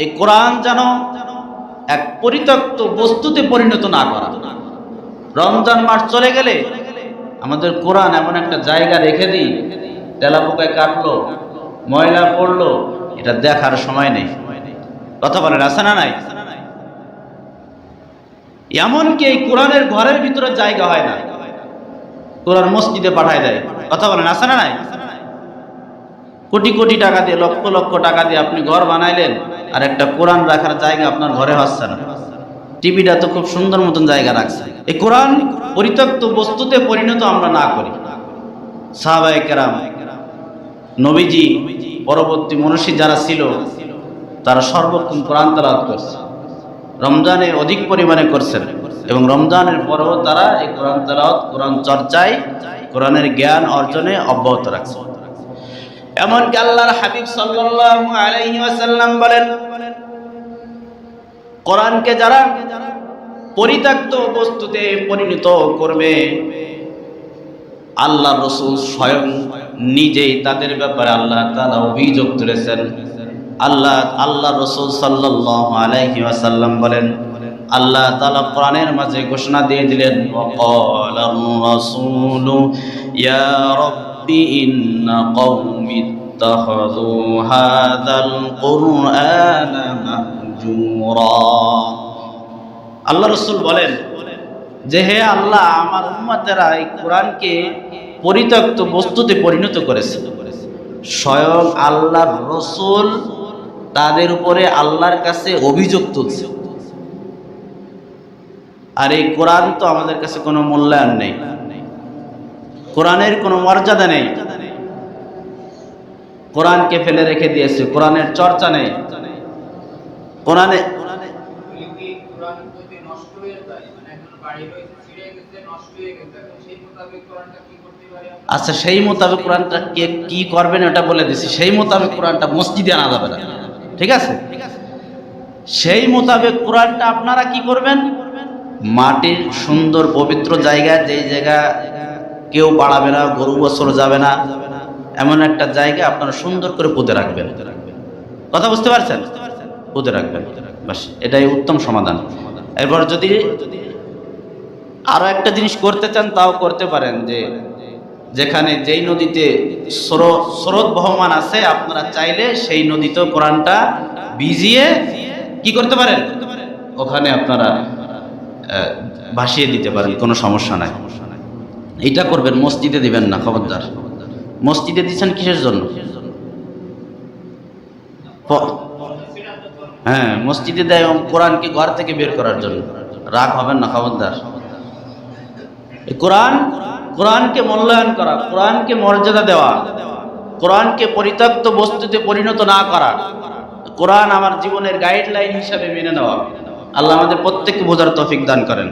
এই কোরআন যেন এক পরিত্যক্ত বস্তুতে পরিণত না করা। রমজান মাস চলে গেলে আমাদের কোরআন এমন একটা জায়গা রেখে দিই, তেলাপোকায় কাটলো, ময়লা পড়ল, এটা দেখার সময় নেই। কথা বলেন, আছে না নাই? এমনকি এই কোরআনের ঘরের ভিতরে জায়গা হয় না। কোরআন মসজিদে পাঠায় দেয়। কথা বলেন, আছে না নাই? কোটি কোটি টাকা দিয়ে, লক্ষ লক্ষ টাকা দিয়ে আপনি ঘর বানাইলেন আর একটা কোরআন রাখার জায়গা আপনার ঘরে হচ্ছে না। টিভিটা তো খুব সুন্দর মতন জায়গা রাখছে। এই কোরআন পরিত্যক্ত বস্তুতে পরিণত আমরা না করি। সাহাবায়ে নবীজি, পরবর্তী মনীষী যারা ছিল, তারা সর্বক্ষণ কোরআন তালাওয়াত করছে। রমজানে অধিক পরিমাণে করছেন এবং রমজানের পরেও তারা এই কোরআন তালাওয়াত, কোরআন চর্চায়, কোরআনের জ্ঞান অর্জনে অব্যাহত রাখছে। এমনকি আল্লাহর হাবিব সাল্লাল্লাহু আলাইহি ওয়াসাল্লাম বলেন, কোরআনকে যারা পরিত্যক্ত বস্তুতে পরিণত করবে আল্লাহ রসুল স্বয়ং নিজেই তাদের ব্যাপারে আল্লাহ তালা অভিযোগ তুলেছেন। আল্লাহ আল্লাহ রসুল সাল্লাল্লাহু আলাইহি ওয়াসাল্লাম বলেন, আল্লাহ তাআলা কোরআনের মাঝে ঘোষণা দিয়ে দিলেন ইন্না কওমি ইত্তাখাযু হাযাল কুরআনা মাহজুরা। আল্লাহ রসুল বলেন, যে হে আল্লাহ, আমার উম্মতেরা এই কোরআনকে পরিত্যক্ত বস্তুতে পরিণত করেছে। স্বয়ং আল্লাহর রসুল তাদের উপরে আল্লাহর কাছে অভিযোগ তুলছে। আর এই কোরআন তো আমাদের কাছে কোনো মূল্যায়ন নেই। কোরআনের কোনো মর্যাদা নেই। কোরআনকে ফেলে রেখে দিয়েছে, কোরআনের চর্চা নেই। কোরআনে? আচ্ছা সেই মোতাবেক কোরআনটা কে কি করবেন ওটা বলে দিছি। সেই মোতাবেক কোরআনটা মসজিদে আনা যাবে না। ঠিক আছে? সেই মোতাবেক কোরআনটা আপনারা কি করবেন? মাটির সুন্দর পবিত্র জায়গা, যেই জায়গা কেউ বাড়াবে না, গরু বছর যাবে না। এমন একটা জায়গা আপনারা সুন্দর করে পুঁতে রাখবেন। কথা বুঝতে পারছেন? পুঁতে রাখবেন। বাস, এটাই উত্তম সমাধান। এরপর যদি আরও একটা জিনিস করতে চান, তাও করতে পারেন যে, যেখানে যেই নদীতে স্রো- স্রোত বহমান আছে, আপনারা চাইলে সেই নদীতে কোরআনটা ভিজিয়ে কি করতে পারেন? ওখানে আপনারা ভাসিয়ে দিতে পারেন, কোনো সমস্যা নাই। এটা করবেন, মসজিদে দিবেন না, খবরদার। মসজিদে দিচ্ছেন কিসের জন্য? হ্যাঁ মসজিদে দেয় কোরআনকে ঘর থেকে বের করার জন্য। রাগ হবেন না, খবরদার। কোরআন, কোরআনকে মূল্যায়ন করা, কোরআনকে মর্যাদা দেওয়া, কোরআনকে পরিত্যক্ত বস্তুতে পরিণত না করা, কোরআন আমার জীবনের গাইডলাইন হিসাবে মেনে নেওয়া। আল্লাহ আমাদের প্রত্যেককে বোঝার তৌফিক দান করেন।